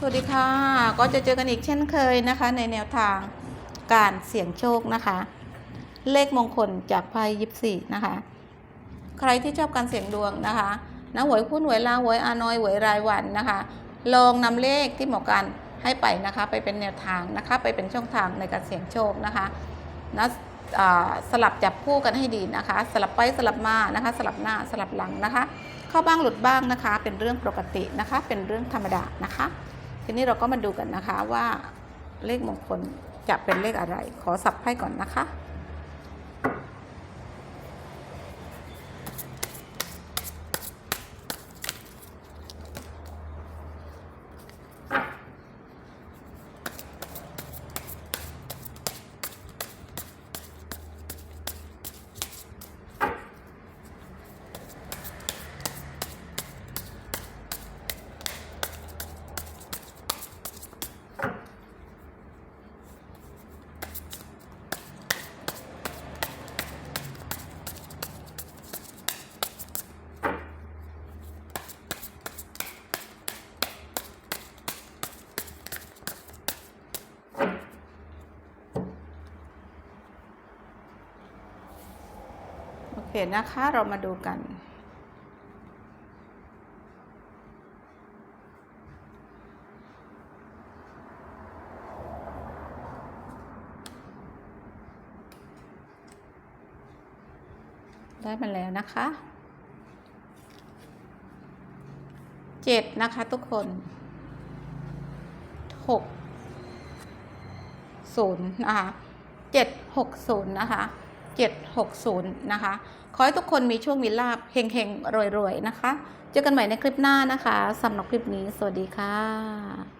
สวัสดีค่ะ ก็จะเจอกันอีกเช่นเคยนะคะ ในแนวทางการเสี่ยงโชคนะคะ เลขมงคลจากไพ่ยิปซีนะคะ ใครที่ชอบการเสี่ยงดวงนะคะนะหวยหุ้นหวยลาหวยอานอยหวยรายวันนะคะ ลองนำเลขที่หมอการให้ไปนะคะ ไปเป็นแนวทางนะคะ ไปเป็นช่องทางในการเสี่ยงโชคนะคะนะสลับจับคู่กันให้ดีนะคะ สลับไปสลับมานะคะ สลับหน้าสลับหลังนะคะ เข้าบ้างหลุดบ้างนะคะ เป็นเรื่องปกตินะคะ เป็นเรื่องธรรมดานะคะ ทีนี้เราก็มาดูกันนะคะว่าเลขมงคลจะเป็นเลขอะไร ขอสับไพ่ก่อนนะคะ โอเคนะคะเรามาดูกัน ได้มาแล้วนะคะเจ็ดนะคะทุกคนหกศูนย์นะคะเจ็ดหกศูนย์นะคะ เจ็ดหกศูนย์นะคะ ขอให้ทุกคนมีช่วงมีลาบเฮงๆ รวย ๆ นะคะ เจอกันใหม่ในคลิปหน้านะคะสำหรับคลิปนี้ สวัสดีค่ะ